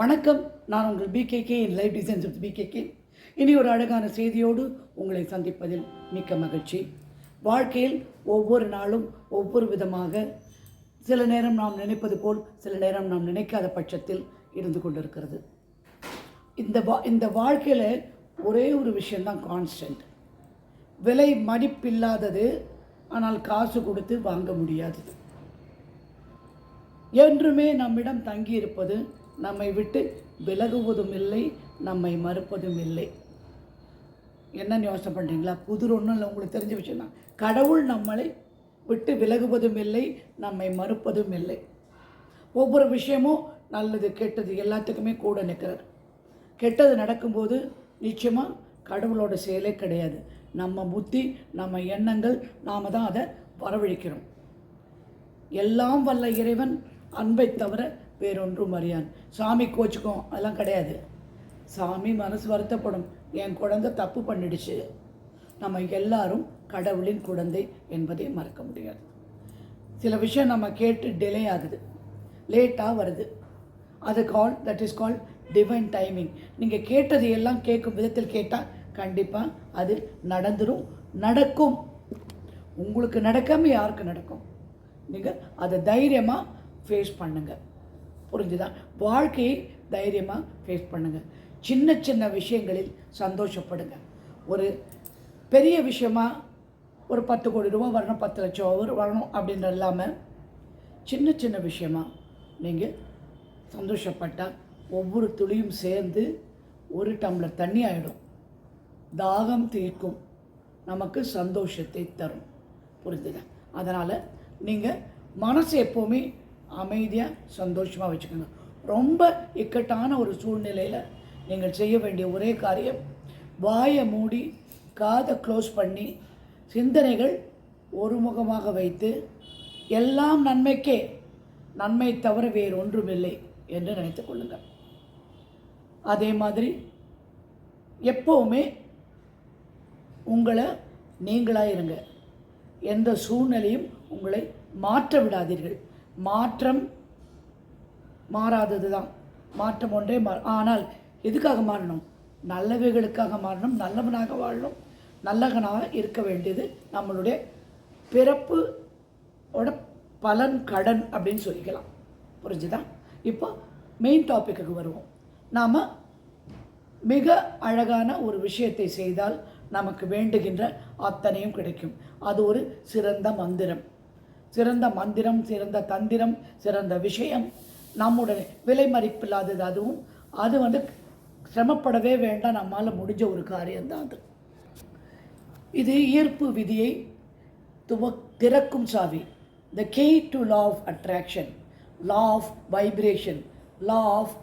வணக்கம். நான் உங்கள் PKK in life designs of PKK இனி ஒரு அழகான செய்தியோடு உங்களை சந்திப்பதில் மிக்க மகிழ்ச்சி. வாழ்க்கையில் ஒவ்வொரு நாளும் ஒவ்வொரு விதமாக சில நேரம் நாம் நினைப்பது போல் சில நேரம் நாம் நினைக்காத பட்சத்தில் இருந்து கொண்டிருக்கிறது. இந்த வா இந்த வாழ்க்கையில் ஒரே ஒரு விஷயந்தான் கான்ஸ்டன்ட் விலை மதிப்பில்லாதது ஆனால் காசு கொடுத்து வாங்க முடியாதது என்றுமே நம்மிடம் தங்கியிருப்பது நம்மை விட்டு விலகுவதும் இல்லை நம்மை மறுப்பதும் இல்லை என்னன்னு யோசனை பண்ணுறீங்களா புதிர் ஒன்றும் இல்லை உங்களுக்கு தெரிஞ்ச விஷயம் தான் கடவுள் நம்மளை விட்டு விலகுவதும் இல்லை நம்மை மறுப்பதும் இல்லை ஒவ்வொரு விஷயமும் நல்லது கெட்டது எல்லாத்துக்குமே கூட நிற்கிறார். கெட்டது நடக்கும்போது நிச்சயமாக கடவுளோட செயலே கிடையாது. நம்ம புத்தி நம்ம எண்ணங்கள் நாம் தான் அதை வரவழைக்கிறோம். எல்லாம் வல்ல இறைவன் அன்பை தவிர வேறொன்றும் அறியான் சாமி கோச்சுக்கும் அதெல்லாம் கிடையாது. சாமி மனசு வருத்தப்படும். என் குழந்தை தப்பு பண்ணிடுச்சு. நம்ம எல்லாரும் கடவுளின் குழந்தை என்பதை மறக்க முடியாது. சில விஷயம் நம்ம கேட்டு டிலே ஆகுது. லேட்டாக வருது. அது call that is call divine timing நீங்கள் கேட்டது எல்லாம் கேட்கும் விதத்தில் கேட்டால் கண்டிப்பாக அது நடந்துடும் நடக்கும். உங்களுக்கு நடக்காமல் யாருக்கு நடக்கும்? நீங்கள் அதை தைரியமாக ஃபேஸ் பண்ணுங்கள் புரிஞ்சுதா? வாழ்க்கையை தைரியமாக ஃபேஸ் பண்ணுங்கள் சின்ன சின்ன விஷயங்களில் சந்தோஷப்படுங்க. ஒரு பெரிய விஷயமா ஒரு பத்து கோடி ரூபா வரணும் பத்து லட்சம் வரணும் அப்படின்றது இல்லாமல் சின்ன சின்ன விஷயமா நீங்கள் சந்தோஷப்பட்டால் ஒவ்வொரு துளியும் சேர்ந்து ஒரு டம்ளர் தண்ணி ஆகிடும் தாகம் தீர்க்கும். நமக்கு சந்தோஷத்தை தரும். புரிஞ்சுதா? அதனால் நீங்கள் மனசு எப்போவுமே அமைதியாக சந்தோஷமாக வச்சுக்கோங்க. ரொம்ப இக்கட்டான ஒரு சூழ்நிலையில் நீங்கள் செய்ய வேண்டிய ஒரே காரியம் வாயை மூடி காதை க்ளோஸ் பண்ணி சிந்தனைகள் ஒருமுகமாக வைத்து எல்லாம் நன்மைக்கே நன்மை தவிர வேறு ஒன்றுமில்லை என்று நினைத்து கொள்ளுங்கள். அதே மாதிரி எப்போவுமே உங்களை நீங்களாக இருங்க எந்த சூழ்நிலையும் உங்களை மாற்ற விடாதீர்கள். மாற்றம் மாறாதது தான் மாற்றம் ஒன்றே மா ஆனால் எதுக்காக மாறணும்? நல்லவைகளுக்காக மாறணும் நல்லவனாக வாழணும் நல்லவனாக இருக்க வேண்டியது நம்மளுடைய பிறப்பு ஓட பலன் கடன் அப்படின்னு சொல்லிக்கலாம். புரிஞ்சுதா? இப்போ மெயின் டாப்பிக்கு வருவோம். நாம் மிக அழகான ஒரு விஷயத்தை செய்தால் நமக்கு வேண்டுகின்ற அத்தனையும் கிடைக்கும். அது ஒரு சிறந்த மந்திரம். சிறந்த மந்திரம் சிறந்த தந்திரம் சிறந்த விஷயம். நம்முடைய விலை மதிப்பில்லாதது அதுவும். அது வந்து சிரமப்படவே வேண்டாம். நம்மால் முடிஞ்ச ஒரு காரியம்தான் அது. இது ஈர்ப்பு விதியை துவ திறக்கும் சாவி. The key to law of attraction law of vibration law of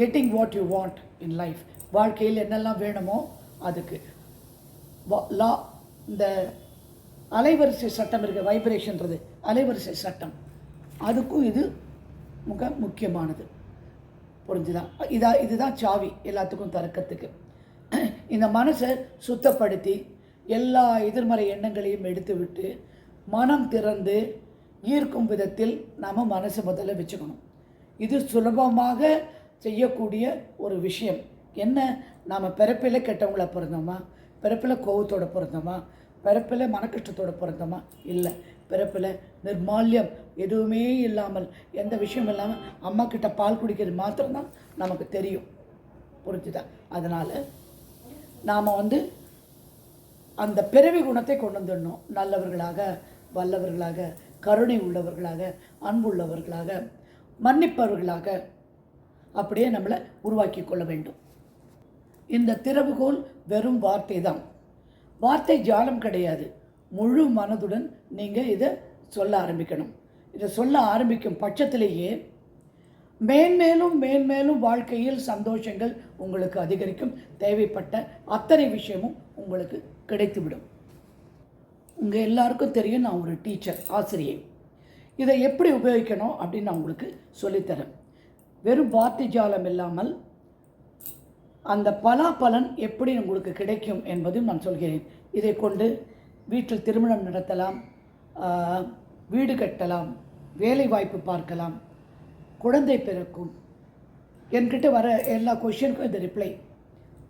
getting what you want in life வாழ்க்கையில் என்னெல்லாம் வேணுமோ அதுக்கு. லா இந்த அலைவரிசை சட்டம் இருக்குது வைப்ரேஷன்றது அலைவரிசை சட்டம். அதுக்கும் இது மிக முக்கியமானது. புரிஞ்சுதான் இதா இதுதான் சாவி எல்லாத்துக்கும் திறக்கிறதுக்கு இந்த மனசை சுத்தப்படுத்தி எல்லா எதிர்மறை எண்ணங்களையும் எடுத்துவிட்டு மனம் திறந்து ஈர்க்கும் விதத்தில் நாம் மனசை முதல்ல வச்சுக்கணும். இது சுலபமாக செய்யக்கூடிய ஒரு விஷயம். என்ன? நாம் பிறப்பில் கெட்டவங்கள பிறந்தோமா? பிறப்பில் கோவத்தோடு பிறந்தோமா? பிறப்பில் மனக்கஷ்டத்தோட பிறந்தோமா இல்லை. பிறப்பில் நிர்மால்யம் எதுவுமே இல்லாமல் எந்த விஷயம் இல்லாமல் அம்மா கிட்ட பால் குடிக்கிறது மாத்திரம்தான் நமக்கு தெரியும். புரிஞ்சுதா? அதனால் நாம் வந்து அந்த பிறவி குணத்தை கொண்டு வந்துடணும். நல்லவர்களாக வல்லவர்களாக கருணை உள்ளவர்களாக அன்புள்ளவர்களாக மன்னிப்பவர்களாக அப்படியே நம்மளை உருவாக்கி கொள்ள வேண்டும். இந்த திறவுகோல் வெறும் வார்த்தை தான் வார்த்தை ஜாலம் கிடையாது. முழு மனதுடன் நீங்கள் இதை சொல்ல ஆரம்பிக்கணும். இதை சொல்ல ஆரம்பிக்கும் பட்சத்திலேயே மேன்மேலும் மேன்மேலும் வாழ்க்கையில் சந்தோஷங்கள் உங்களுக்கு அதிகரிக்கும். தேவைப்பட்ட அத்தனை விஷயமும் உங்களுக்கு கிடைத்துவிடும். உங்கள் எல்லாருக்கும் தெரியும் நான் ஒரு டீச்சர் ஆசிரியை. இதை எப்படி உபயோகிக்கணும் அப்படின்னு நான் உங்களுக்கு சொல்லித்தரேன். வெறும் வார்த்தை ஜாலம் இல்லாமல் அந்த பலாபலன் எப்படி உங்களுக்கு கிடைக்கும் என்பதையும் நான் சொல்கிறேன். இதை கொண்டு வீட்டில் திருமணம் நடத்தலாம் வீடு கட்டலாம் வேலை வாய்ப்பு பார்க்கலாம் குழந்தை பிறக்கும். என்கிட்ட வர எல்லா கொஷினுக்கும் இந்த ரிப்ளை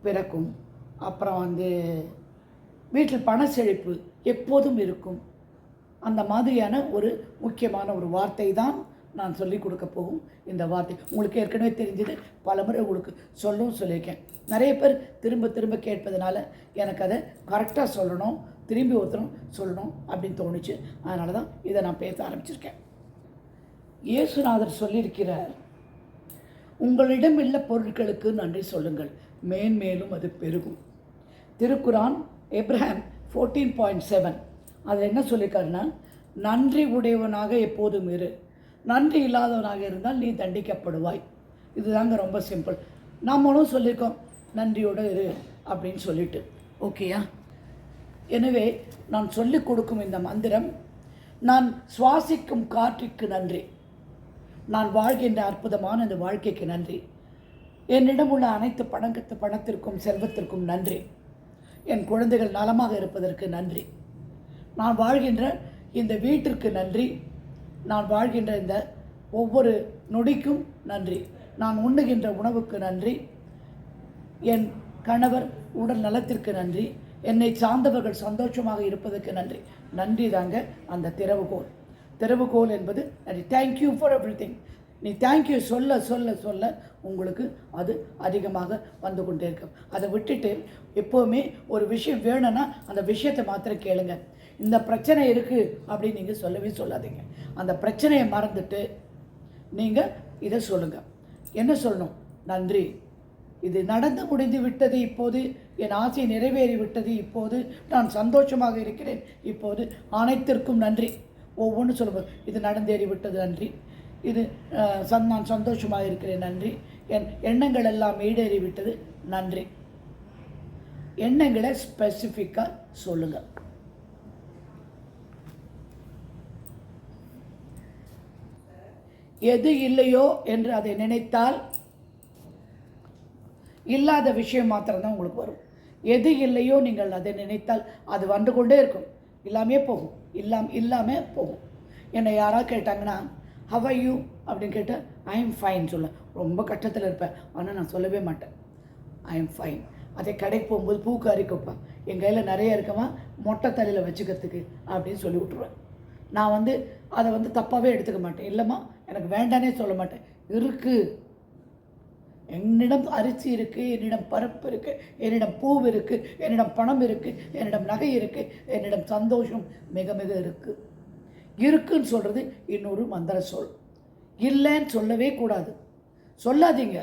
பிறக்கும். அப்புறம் வந்து வீட்டில் பண செழிப்பு எப்போதும் இருக்கும். அந்த மாதிரியான ஒரு முக்கியமான ஒரு வார்த்தை தான் நான் சொல்லி கொடுக்க போகும் இந்த வார்த்தை. உங்களுக்கு ஏற்கனவே தெரிஞ்சது பல முறை உங்களுக்கு சொல்லவும் சொல்லியிருக்கேன். நிறைய பேர் திரும்ப திரும்ப கேட்பதனால எனக்கு அதை கரெக்டாக சொல்லணும் திரும்பி ஒருத்தரும் சொல்லணும் அப்படின்னு தோணுச்சு. அதனால தான் இதை நான் பேச ஆரம்பிச்சிருக்கேன். இயேசுநாதர் சொல்லியிருக்கிறார் உங்களிடம் உள்ள பொருட்களுக்கு நன்றி சொல்லுங்கள். மேன்மேலும் அது பெருகும். திருக்குரான் எப்ரஹாம் ஃபோர்டீன் பாயிண்ட் செவன் அதில் என்ன சொல்லியிருக்காருன்னா நன்றி உடையவனாக எப்போதும் இரு. நன்றி இல்லாதவனாக இருந்தால் நீ தண்டிக்கப்படுவாய். இதுதாங்க ரொம்ப சிம்பிள் நம்மளும் சொல்லியிருக்கோம் நன்றியோடு இரு அப்படின்னு சொல்லிட்டு. ஓகேயா எனவே நான் சொல்லிக் கொடுக்கும் இந்த மந்திரம் நான் சுவாசிக்கும் காற்றுக்கு நன்றி. நான் வாழ்கின்ற அற்புதமான இந்த வாழ்க்கைக்கு நன்றி. என்னிடம் உள்ள அனைத்து பணக்கத்து பணத்திற்கும் செல்வத்திற்கும் நன்றி. என் குழந்தைகள் நலமாக இருப்பதற்கு நன்றி. நான் வாழ்கின்ற இந்த வீட்டிற்கு நன்றி. நான் வாழ்கின்ற இந்த ஒவ்வொரு நொடிக்கும் நன்றி. நான் உண்ணுகின்ற உணவுக்கு நன்றி. என் கணவர் உடல் நலத்திற்கு நன்றி. என்னை சார்ந்தவர்கள் சந்தோஷமாக இருப்பதற்கு நன்றி. நன்றி தாங்க அந்த திறவுகோல். திறவுகோல் என்பது நன்றி. தேங்க்யூ ஃபார் எவ்ரி நீ தேங்க்யூ சொல்ல சொல்ல சொல்ல உங்களுக்கு அது அதிகமாக வந்து கொண்டே இருக்கும். அதை விட்டுட்டு எப்போவுமே ஒரு விஷயம் வேணும்னா அந்த விஷயத்தை மாத்திரம் கேளுங்கள் இந்த பிரச்சனை இருக்குது அப்படின்னு நீங்கள் சொல்லவே சொல்லாதீங்க. அந்த பிரச்சனையை மறந்துட்டு நீங்கள் இதை சொல்லுங்கள் என்ன சொல்லணும்? நன்றி. இது நடந்து முடிந்து விட்டது இப்போது என் ஆசை நிறைவேறி விட்டது இப்போது நான் சந்தோஷமாக இருக்கிறேன் இப்போது. அனைத்திற்கும் நன்றி. ஒவ்வொன்றும் சொல்லுவோம் இது நடந்தேறி விட்டது நன்றி. இது சந் நான் சந்தோஷமாக இருக்கிறேன் நன்றி. என் எண்ணங்கள் எல்லாம் ஈடேறி விட்டது நன்றி. எண்ணங்களை ஸ்பெசிஃபிக்காக சொல்லுங்கள் எது இல்லையோ என்று அதை நினைத்தால் இல்லாத விஷயம் மாத்திரம்தான் உங்களுக்கு வரும். எது இல்லையோ நீங்கள் அதை நினைத்தால் அது வந்து கொண்டே இருக்கும். இல்லாமே போகும். இல்லாம் இல்லாமல் போகும். என்னை யாராவது கேட்டாங்கன்னா ஹவ் யூ அப்படின்னு கேட்டால் ஐ எம் ஃபைன் சொல்ல. ரொம்ப கஷ்டத்தில் இருப்பேன். ஆனால் நான் சொல்லவே மாட்டேன். ஐ எம் ஃபைன் அதே கடைக்கு போகும்போது பூக்காரி வைப்பேன் என் கையில் நிறைய இருக்கமா? மொட்டை தலையில் வச்சுக்கிறதுக்கு அப்படின்னு சொல்லி விட்ருவேன் நான் வந்து அதை வந்து தப்பாகவே எடுத்துக்க மாட்டேன். இல்லைம்மா எனக்கு வேண்டானே சொல்ல மாட்டேன். இருக்குது என்னிடம் அரிசி இருக்குது என்னிடம் பருப்பு இருக்குது என்னிடம் பூ இருக்குது என்னிடம் பணம் இருக்குது என்னிடம் நகை இருக்குது என்னிடம் சந்தோஷம் மிக மிக இருக்குது இருக்குன்னு சொல்கிறது இன்னொரு மந்திர சொல். இல்லைன்னு சொல்லவே கூடாது. சொல்லாதீங்க.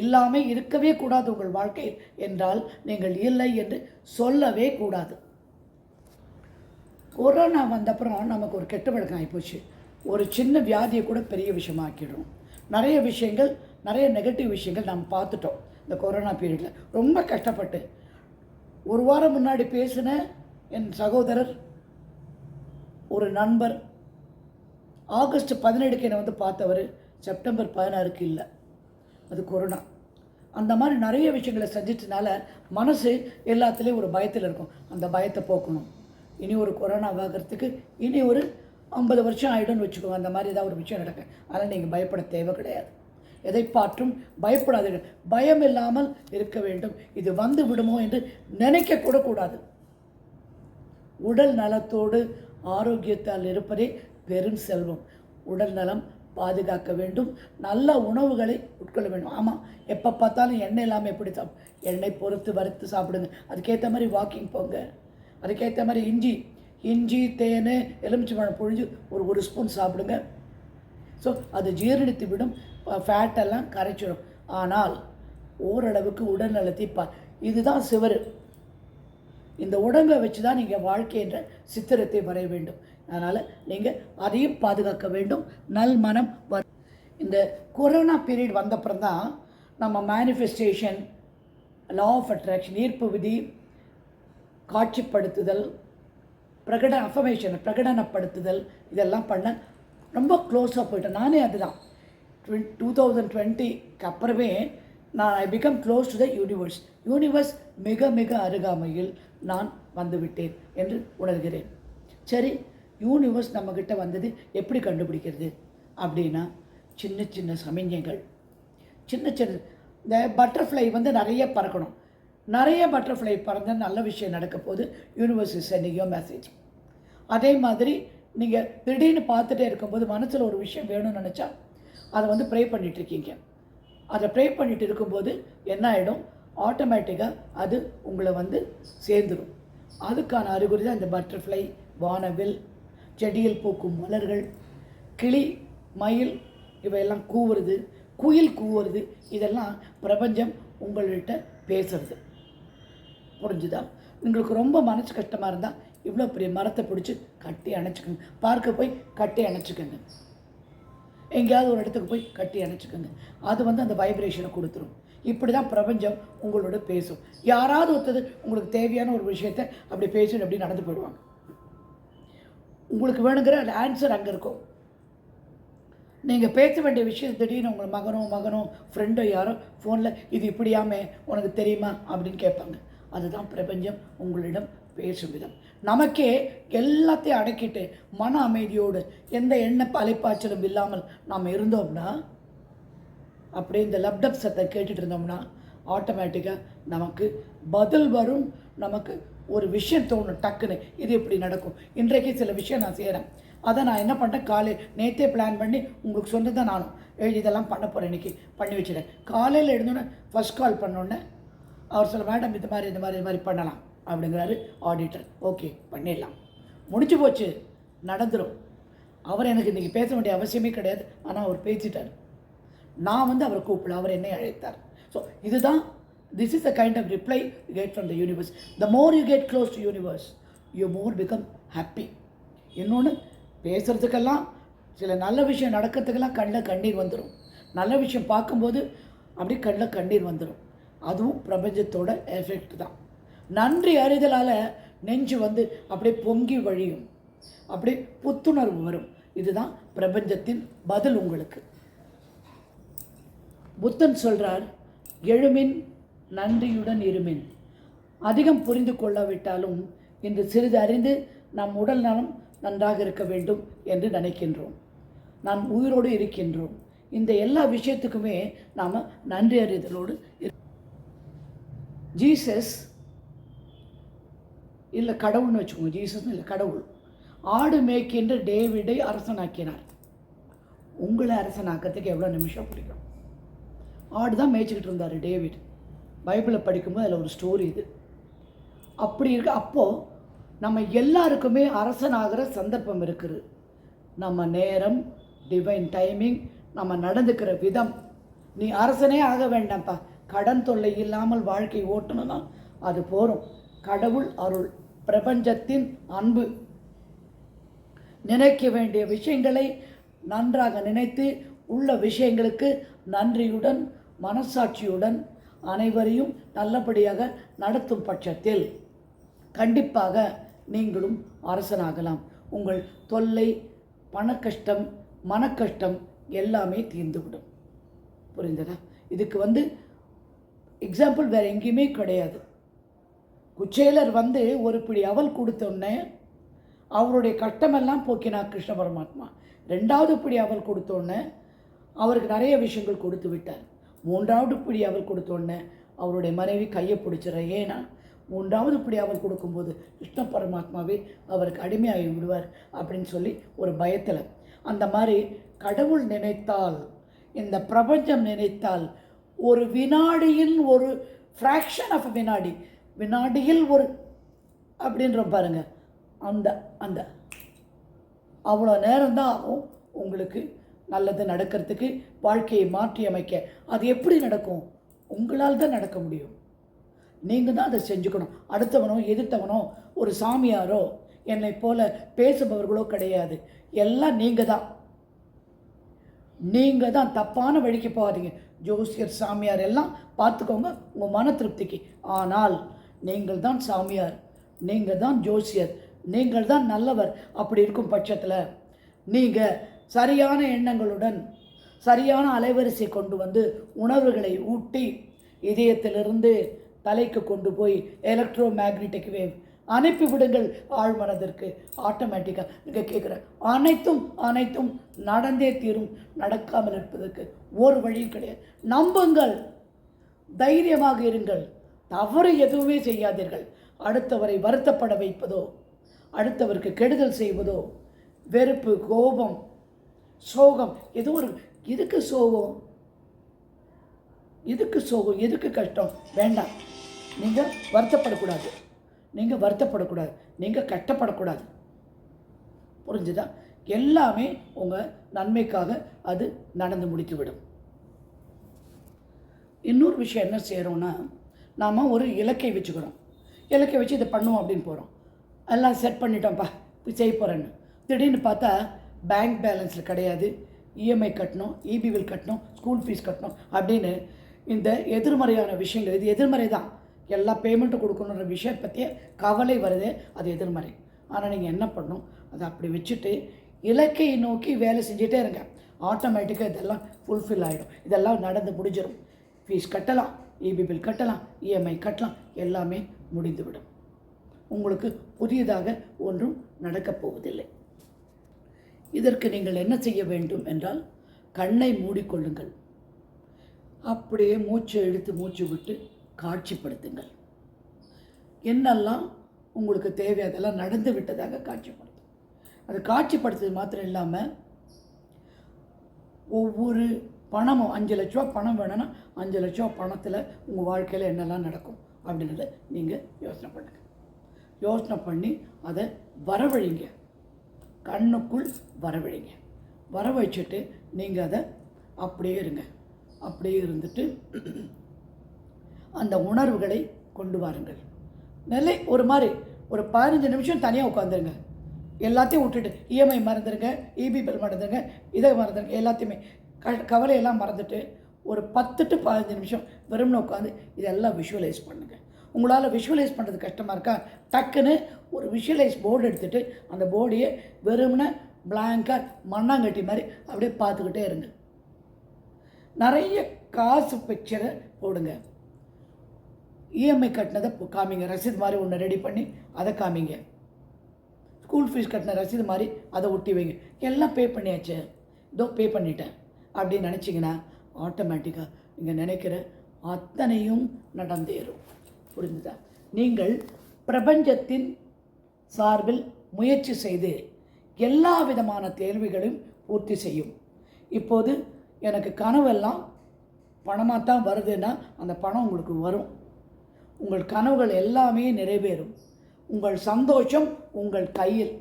இல்லாமல் இருக்கவே கூடாது உங்கள் வாழ்க்கை என்றால் நீங்கள் இல்லை என்று சொல்லவே கூடாது. கொரோனா வந்தப்புறம் நமக்கு ஒரு கெட்ட வழக்கம் ஆகிப்போச்சு ஒரு சின்ன வியாதியை கூட பெரிய விஷயமாக்கிடும். நிறைய விஷயங்கள் நிறைய நெகட்டிவ் விஷயங்கள் நம்ம பார்த்துட்டோம் இந்த கொரோனா பீரியடில் ரொம்ப கஷ்டப்பட்டு. ஒரு வாரம் முன்னாடி பேசின என் சகோதரர் ஒரு நண்பர் ஆகஸ்ட் பதினேழுக்கு என்னை வந்து பார்த்தவர் செப்டம்பர் பதினாறுக்கு இல்லை. அது கொரோனா. அந்த மாதிரி நிறைய விஷயங்களை செஞ்சிட்டனால மனசு எல்லாத்துலேயும் ஒரு பயத்தில் இருக்கும். அந்த பயத்தை போக்கணும். இனி ஒரு கொரோனா ஆகிறதுக்கு இனி ஒரு ஐம்பது வருஷம் ஆகிடும்னு வச்சுக்கோங்க அந்த மாதிரி ஏதாவது ஒரு விஷயம் நடக்கும். அதனால் நீங்கள் பயப்பட தேவை கிடையாது. எதை பார்த்தும் பயப்படாதீர்கள். பயம் இல்லாமல் இருக்க வேண்டும். இது வந்து விடுமோ என்று நினைக்கக்கூட கூடாது. உடல் நலத்தோடு ஆரோக்கியத்தால் இருப்பதே பெரும் செல்வம். உடல் நலம் பாதுகாக்க வேண்டும். நல்ல உணவுகளை உட்கொள்ள வேண்டும். ஆமாம் எப்போ பார்த்தாலும் எண்ணெய் இல்லாமல் எப்படி சாப்பிடும் எண்ணெய் பொறுத்து வறுத்து சாப்பிடுங்க. அதுக்கேற்ற மாதிரி வாக்கிங் போங்க. அதுக்கேற்ற மாதிரி இஞ்சி இஞ்சி தேன் எலுமிச்சம்பழம் பொழிஞ்சு ஒரு ஒரு ஸ்பூன் சாப்பிடுங்க. ஸோ அது ஜீரணித்து விடும் ஃபேட்டெல்லாம் கரைச்சிடும் ஆனால் ஓரளவுக்கு உடல் நலத்தை பா இதுதான் சிவர். இந்த உடம்பை வச்சு தான் நீங்கள் வாழ்க்கை என்ற சித்திரத்தை வரைய வேண்டும். அதனால் நீங்கள் அதையும் பாதுகாக்க வேண்டும். நல் மனம் வ இந்த கொரோனா பீரியட் வந்தப்புறம் தான் நம்ம மேனிஃபெஸ்டேஷன் லா ஆஃப் அட்ராக்ஷன் ஈர்ப்பு விதி காட்சிப்படுத்துதல் பிரகட அஃபமேஷன் பிரகடனப்படுத்துதல் இதெல்லாம் பண்ண ரொம்ப க்ளோஸாக போயிட்டேன். நானே அதுதான். டுவென் டூ தௌசண்ட் டுவெண்ட்டிக்கு அப்புறமே நான் I become close to the universe universe மிக மிக அருகாமையில் நான் வந்துவிட்டேன் என்று உணர்கிறேன். சரி யூனிவர்ஸ் நம்மக்கிட்ட வந்தது எப்படி கண்டுபிடிக்கிறது? அப்படின்னா சின்ன சின்ன சமிஞ்சைகள் சின்ன சின்ன இந்த பட்டர்ஃப்ளை வந்து நிறைய பறக்கணும். நிறைய பட்டர்ஃப்ளை பறந்தால் நல்ல விஷயம் நடக்க போகுது. யூனிவர்ஸ் இஸ் சென்டிங் மெசேஜ் அதே மாதிரி நீங்கள் திடீர்னு பார்த்துட்டே இருக்கும்போது மனசில் ஒரு விஷயம் வேணும்னு நினச்சா அதை வந்து ப்ரே பண்ணிகிட்ருக்கீங்க அதை ப்ரே பண்ணிட்டு இருக்கும்போது என்ன ஆகிடும் ஆட்டோமேட்டிக்காக அது உங்களை வந்து சேர்ந்துடும் அதுக்கான அறிகுறி தான் இந்த பட்டர்ஃப்ளை வானவில் செடியில் பூக்கும் மலர்கள் கிளி மயில் இவையெல்லாம் கூவுறது குயில் கூவுறது இதெல்லாம் பிரபஞ்சம் உங்கள்கிட்ட பேசுறது. முடிஞ்சுதா உங்களுக்கு ரொம்ப மனசு கஷ்டமாக இருந்தால் இவ்வளோ பெரிய மரத்தை பிடிச்சி கட்டி அணைச்சிக்கோங்க. பார்க்க போய் கட்டி அணைச்சிக்கோங்க. எங்கேயாவது ஒரு இடத்துக்கு போய் கட்டி அணைச்சிக்கோங்க. அது வந்து அந்த வைப்ரேஷனை கொடுத்துரும். இப்படி தான் பிரபஞ்சம் உங்களோட பேசும். யாராவது ஒருத்தர் உங்களுக்கு தேவையான ஒரு விஷயத்தை அப்படி பேசிட்டு அப்படி நடந்து போயிடுவாங்க. உங்களுக்கு வேணுங்கிற ஆன்சர் அங்கே இருக்கும். நீங்கள் பேச வேண்டிய விஷயம் திடீர்னு உங்கள் மகனோ மகனோ ஃப்ரெண்டோ யாரோ ஃபோனில் இது இப்படியாமே உனக்கு தெரியுமா? அப்படின்னு கேட்பாங்க. அதுதான் பிரபஞ்சம் உங்களிடம் பேசும் விதம். நமக்கே எல்லாத்தையும் அடக்கிட்டு மன அமைதியோடு எந்த எண்ண அலைப்பாய்ச்சலும் இல்லாமல் நாம் இருந்தோம்னா அப்படியே இந்த லப்டப் சத்தை கேட்டுட்டு இருந்தோம்னா ஆட்டோமேட்டிக்காக நமக்கு பதில் வரும். நமக்கு ஒரு விஷயம் தோணும் டக்குன்னு. இது இப்படி நடக்கும்? இன்றைக்கு சில விஷயம் நான் செய்கிறேன் அதை நான் என்ன பண்ணுறேன் காலை நேற்றே பிளான் பண்ணி உங்களுக்கு சொன்னதை நானும். எழுதி இதெல்லாம் பண்ண போகிறேன் இன்றைக்கி பண்ணி வச்சுட்டேன் காலையில் எழுந்தோடனே ஃபஸ்ட் கால் பண்ணோன்னே அவர் சொல்ல மேடம் இது மாதிரி இது மாதிரி இது மாதிரி பண்ணலாம் அப்படிங்கிறாரு ஆடிட்டர் ஓகே பண்ணிடலாம். முடிஞ்சு போச்சு. நடந்துடும் அவர் எனக்கு இன்றைக்கி பேச வேண்டிய அவசியமே கிடையாது. ஆனால் அவர் பேசிட்டார். நான் வந்து அவரை கூப்பிடல. அவர் என்னை அழைத்தார். ஸோ இதுதான் this is the kind of reply you get from the universe the more you get close to universe you more become happy இன்னொன்று பேசுகிறதுக்கெல்லாம் சில நல்ல விஷயம் நடக்கிறதுக்கெல்லாம் கண்ணில் கண்ணீர் வந்துடும் நல்ல விஷயம் பார்க்கும்போது அப்படியே கண்ணில் கண்ணீர் வந்துடும் அதுவும் பிரபஞ்சத்தோட எஃபெக்ட் தான். நன்றி அறிதலால் நெஞ்சு வந்து அப்படியே பொங்கி வழியும். அப்படியே புத்துணர்வு வரும். இதுதான் பிரபஞ்சத்தின் பதில் உங்களுக்கு. புத்தன் சொல்கிறார் எழுமின் நன்றியுடன் இருமின். அதிகம் புரிந்து கொள்ளாவிட்டாலும் இன்று சிறிது அறிந்து நம் உடல் நலம் நன்றாக இருக்க வேண்டும் என்று நினைக்கின்றோம். நாம் உயிரோடு இருக்கின்றோம். இந்த எல்லா விஷயத்துக்குமே நாம் நன்றி அறிதலோடு இரு- ஜீசஸ் இல்லை கடவுள்னு வச்சுக்கோங்க. ஜீசஸ்னு இல்லை கடவுள். ஆடு மேய்க்கின்ற டேவிடை அரசனாக்கினார். உங்களை அரசனாக்கிறதுக்கு எவ்வளோ நிமிஷம் பிடிக்கும்? ஆடு தான் மேய்ச்சிக்கிட்டு இருந்தார் டேவிட். பைபிளை படிக்கும்போது அதில் ஒரு ஸ்டோரி இது. அப்படி இருக்கு. அப்போது நம்ம எல்லாருக்குமே அரசனாகிற சந்தர்ப்பம் இருக்குது. நம்ம நேரம் டிவைன் டைமிங் நம்ம நடந்துக்கிற விதம். நீ அரசனே ஆக வேண்டாம்ப்பா. கடன் தொல்லை இல்லாமல் வாழ்க்கை ஓட்டணும்னா அது போரும். கடவுள் அருள். பிரபஞ்சத்தின் அன்பு. நினைக்க வேண்டிய விஷயங்களை நன்றாக நினைத்து உள்ள விஷயங்களுக்கு நன்றியுடன் மனசாட்சியுடன் அனைவரையும் நல்லபடியாக நடத்தும் பட்சத்தில் கண்டிப்பாக நீங்களும் அரசனாகலாம். உங்கள் தொல்லை பணக்கஷ்டம் மனக்கஷ்டம் எல்லாமே தீர்ந்துவிடும். புரிந்ததா? இதுக்கு வந்து எக்ஸாம்பிள் வேறு எங்கேயுமே கிடையாது. குச்சேலர் வந்து ஒரு பிடி அவல் கொடுத்தோன்னே அவருடைய கட்டமெல்லாம் போக்கினார் கிருஷ்ண பரமாத்மா. ரெண்டாவது பிடி அவல் கொடுத்தோன்னே அவருக்கு நிறைய விஷயங்கள் கொடுத்து விட்டார். மூன்றாவது பிடி அவல் கொடுத்தோடனே அவருடைய மனைவி கையை பிடிச்சிட ஏன்னா மூன்றாவது பிடி அவல் கொடுக்கும்போது கிருஷ்ண பரமாத்மாவே அவருக்கு அடிமையாகி விடுவார் அப்படின்னு சொல்லி ஒரு பயத்தில். அந்த மாதிரி கடவுள் நினைத்தால் இந்த பிரபஞ்சம் நினைத்தால் ஒரு வினாடியில் ஒரு ஃப்ராக்ஷன் ஆஃப் வினாடி. வினாடியில் ஒரு அப்படின்ற பாருங்க. அந்த அந்த. அவ்வளோ நேரம்தான் ஆகும் உங்களுக்கு நல்லது நடக்கிறதுக்கு வாழ்க்கையை மாற்றி அமைக்க. அது எப்படி நடக்கும்? உங்களால் தான் நடக்க முடியும். நீங்கள் தான் அதை செஞ்சுக்கணும். அடுத்தவனோ எதிர்த்தவனோ ஒரு சாமியாரோ என்னை போல் பேசுபவர்களோ கிடையாது. எல்லாம் நீங்கள் தான் நீங்கள் தான் தப்பான வழிக்கு போகாதீங்க. ஜோசியர் சாமியார் எல்லாம் பார்த்துக்கோங்க உங்கள் மன திருப்திக்கு. ஆனால் நீங்கள் தான் சாமியார் நீங்கள் தான் ஜோசியர் நீங்கள் தான் நல்லவர். அப்படி இருக்கும் பட்சத்தில் நீங்கள் சரியான எண்ணங்களுடன் சரியான அலைவரிசை கொண்டு வந்து உணர்வுகளை ஊட்டி இதயத்திலிருந்து தலைக்கு கொண்டு போய் எலக்ட்ரோ மேக்னெட்டிக் வேவ் அனுப்பிவிடுங்கள் ஆழ்மனதிற்கு ஆட்டோமேட்டிக்காக நீங்கள் கேட்குற அனைத்தும் அனைத்தும் நடந்தே தீரும். நடக்காமல் இருப்பதற்கு ஒரு வழியும் கிடையாது. நம்புங்கள். தைரியமாக இருங்கள். தவறு எதுவுமே செய்யாதீர்கள். அடுத்தவரை வருத்தப்பட வைப்பதோ அடுத்தவருக்கு கெடுதல் செய்வதோ வெறுப்பு கோபம் சோகம் ஏதோ ஒரு எதுக்கு சோகம்? எதுக்கு சோகம்? எதுக்கு கஷ்டம்? வேண்டாம். நீங்கள் வருத்தப்படக்கூடாது. நீங்கள் வருத்தப்படக்கூடாது. நீங்கள் கஷ்டப்படக்கூடாது. புரிஞ்சுதா? எல்லாமே உங்கள் நன்மைக்காக அது நடந்து முடித்துவிடும். இன்னொரு விஷயம் என்ன செய்கிறோன்னா நாம் ஒரு இலக்கை வச்சுக்கிறோம். இலக்கை வச்சு இதை பண்ணுவோம் அப்படின்னு போகிறோம் எல்லாம் செட் பண்ணிட்டோம்ப்பா இப்போ செய்ய போகிறேன்னு திடீர்னு பார்த்தா பேங்க் பேலன்ஸில் கிடையாது. இஎம்ஐ கட்டணும் இபி பில் கட்டணும் ஸ்கூல் ஃபீஸ் கட்டணும் அப்படின்னு இந்த எதிர்மறையான விஷயங்கள் இது எதிர்மறை தான். எல்லா பேமெண்ட்டும் கொடுக்கணுன்ற விஷயம் பற்றியே கவலை வருது. அது எதிர்மறை. ஆனால் நீங்கள் என்ன பண்ணணும்? அதை அப்படி வச்சுட்டு இலக்கை நோக்கி வேலை செஞ்சுட்டே இருங்க. ஆட்டோமேட்டிக்காக இதெல்லாம் ஃபுல்ஃபில் ஆகிடும் இதெல்லாம் நடந்து முடிஞ்சிடும் ஃபீஸ் கட்டலாம். இபி பில் கட்டலாம். இஎம்ஐ கட்டலாம். எல்லாமே முடிந்துவிடும். உங்களுக்கு புதியதாக ஒன்றும் நடக்கப் போவதில்லை. இதற்கு நீங்கள் என்ன செய்ய வேண்டும் என்றால் கண்ணை மூடிக்கொள்ளுங்கள். அப்படியே மூச்சு இழுத்து மூச்சு விட்டு காட்சிப்படுத்துங்கள். என்னெல்லாம் உங்களுக்கு தேவை அதெல்லாம் நடந்து விட்டதாக காட்சிப்படுத்தும். அது காட்சிப்படுத்துறது மாத்திரம் இல்லாமல் ஒவ்வொரு பணமும் அஞ்சு லட்ச ரூபா பணம் வேணும்னா அஞ்சு லட்ச ரூபா பணத்தில் உங்கள் வாழ்க்கையில் என்னெல்லாம் நடக்கும் அப்படின்றத நீங்கள் யோசனை பண்ணுங்கள் யோசனை பண்ணி அதை வரவழிங்க. கண்ணுக்குள் வரவழிங்க. வர வச்சுட்டு நீங்கள் அதை அப்படியே இருங்க. அப்படியே இருந்துட்டு அந்த உணர்வுகளை கொண்டு வாருங்கள். நிலை ஒரு மாதிரி ஒரு பதினஞ்சு நிமிஷம் தனியாக உட்காந்துருங்க எல்லாத்தையும் விட்டுட்டு இஎம்ஐ மறந்துடுங்க இபி பில் மறந்துடுங்க இதை மறந்துடுங்க எல்லாத்தையுமே. க கவலையெல்லாம் மறந்துட்டு ஒரு பத்து டு பதினஞ்சு நிமிஷம் வெறும்னு உட்காந்து இதெல்லாம் விஷுவலைஸ் பண்ணுங்கள் உங்களால் விஷுவலைஸ் பண்ணுறது கஷ்டமாக இருக்கா? டக்குன்னு ஒரு விஷுவலைஸ் போர்டு எடுத்துகிட்டு அந்த போர்டையே வெறும்னு பிளாங்காக மண்ணாங்கட்டி மாதிரி அப்படியே பார்த்துக்கிட்டே இருங்க. நிறைய காசு பிக்சரை போடுங்க. இஎம்ஐ கட்டினதை காமிங்க. ரசீது மாதிரி ஒன்று ரெடி பண்ணி அதை காமிங்க. ஸ்கூல் ஃபீஸ் கட்டின ரசீது மாதிரி அதை ஒட்டி வைங்க. எல்லாம் பே பண்ணியாச்சு. இதோ பே பண்ணிட்டேன். அப்படின்னு நினச்சிங்கன்னா ஆட்டோமேட்டிக்காக நீங்கள் நினைக்கிற அத்தனையும் நடந்தேறும். புரிஞ்சுதா? நீங்கள் பிரபஞ்சத்தின் சார்பில் முயற்சி செய்து எல்லா விதமான தேர்வுகளையும் பூர்த்தி செய்யும். இப்போது எனக்கு கனவெல்லாம் பணமாக தான் வருதுன்னா அந்த பணம் உங்களுக்கு வரும். உங்கள் கனவுகள் எல்லாமே நிறைவேறும். உங்கள் சந்தோஷம் உங்கள் கையில்.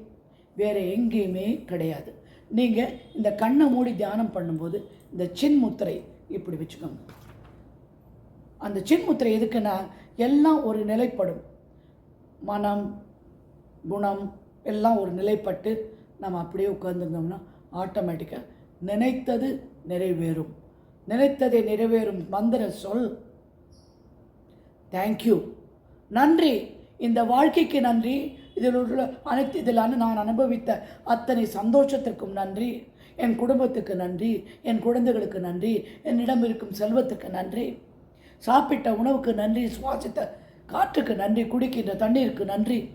வேறு எங்கேயுமே கிடையாது. நீங்கள் இந்த கண்ணை மூடி தியானம் பண்ணும்போது இந்த சின்முத்திரை இப்படி வச்சுக்கோங்க. அந்த சின்முத்திரை எதுக்குன்னா எல்லாம் ஒரு நிலைப்படும். மனம் குணம் எல்லாம் ஒரு நிலைப்பட்டு நம்ம அப்படியே உட்காந்துருந்தோம்னா ஆட்டோமேட்டிக்காக நினைத்தது நிறைவேறும். நினைத்ததை நிறைவேறும். மந்திர சொல் தேங்க்யூ நன்றி. இந்த வாழ்க்கைக்கு நன்றி. இதில் உள்ள அனைத்து இதில் அனு- நான் அனுபவித்த அத்தனை சந்தோஷத்திற்கும் நன்றி. என் குடும்பத்துக்கு நன்றி. என் குழந்தைகளுக்கு நன்றி. என்னிடம் இருக்கும் செல்வத்துக்கு நன்றி. சாப்பிட்ட உணவுக்கு நன்றி. சுவாசித்த காற்றுக்கு நன்றி. குடிக்கின்ற தண்ணீருக்கு நன்றி.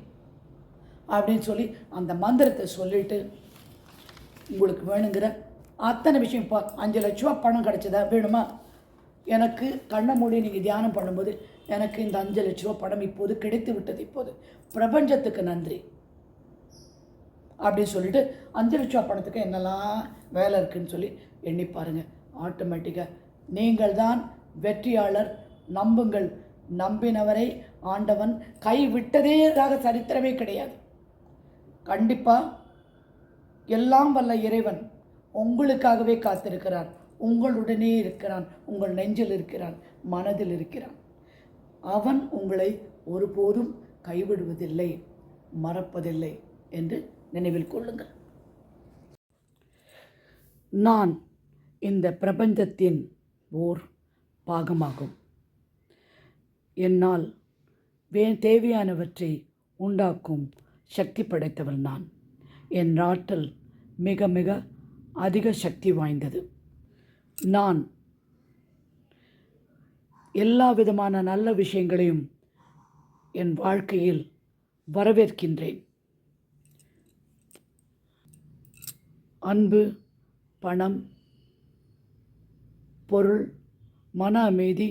அப்படின்னு சொல்லி அந்த மந்திரத்தை சொல்லிட்டு உங்களுக்கு வேணுங்கிற அத்தனை விஷயம் இப்போ அஞ்சு லட்ச ரூபா பணம் கிடைச்சதா வேணுமா? எனக்கு கண்ணை மூடி நீங்கள் தியானம் பண்ணும்போது எனக்கு இந்த அஞ்சு லட்ச ரூபா படம் இப்போது கிடைத்து விட்டது இப்போது. பிரபஞ்சத்துக்கு நன்றி. அப்படின்னு சொல்லிட்டு அஞ்சு லட்ச ரூபா பணத்துக்கு என்னெல்லாம் வேலை இருக்குதுன்னு சொல்லி எண்ணி பாருங்கள் ஆட்டோமேட்டிக்காக நீங்கள் தான் வெற்றியாளர் நம்புங்கள். நம்பினவரை ஆண்டவன் கைவிட்டதேதாக சரித்திரமே கிடையாது. கண்டிப்பாக எல்லாம் வல்ல இறைவன் உங்களுக்காகவே காத்திருக்கிறார். உங்களுடனே இருக்கிறான். உங்கள் நெஞ்சில் இருக்கிறான். மனதில் இருக்கிறான். அவன் உங்களை ஒருபோதும் கைவிடுவதில்லை மறப்பதில்லை என்று நினைவில் கொள்ளுங்கள். நான் இந்த பிரபஞ்சத்தின் ஓர் பாகமாகும். என்னால் வே தேவையானவற்றை உண்டாக்கும் சக்தி படைத்தவள் நான். என் ஆற்றல் மிக மிக அதிக சக்தி வாய்ந்தது. நான் எல்லா விதமான நல்ல விஷயங்களையும் என் வாழ்க்கையில் வரவேற்கின்றேன். அன்பு பணம் பொருள் மன அமைதி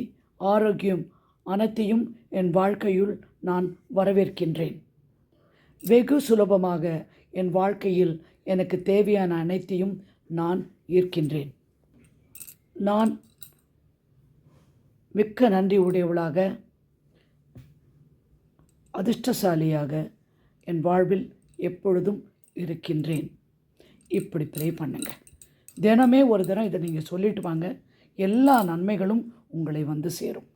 ஆரோக்கியம் அனைத்தையும் என் வாழ்க்கையுள் நான் வரவேற்கின்றேன். வெகு சுலபமாக என் வாழ்க்கையில் எனக்கு தேவையான அனைத்தையும் நான் ஈர்க்கின்றேன். நான் மிக்க நன்றி உடையவளாக அதிர்ஷ்டசாலியாக என் வாழ்வில் எப்பொழுதும் இருக்கின்றேன். இப்படி ப்ரே பண்ணுங்க. தினமே ஒரு தினம் இதை நீங்கள் சொல்லிட்டு வாங்க. எல்லா நன்மைகளும் உங்களை வந்து சேரும்.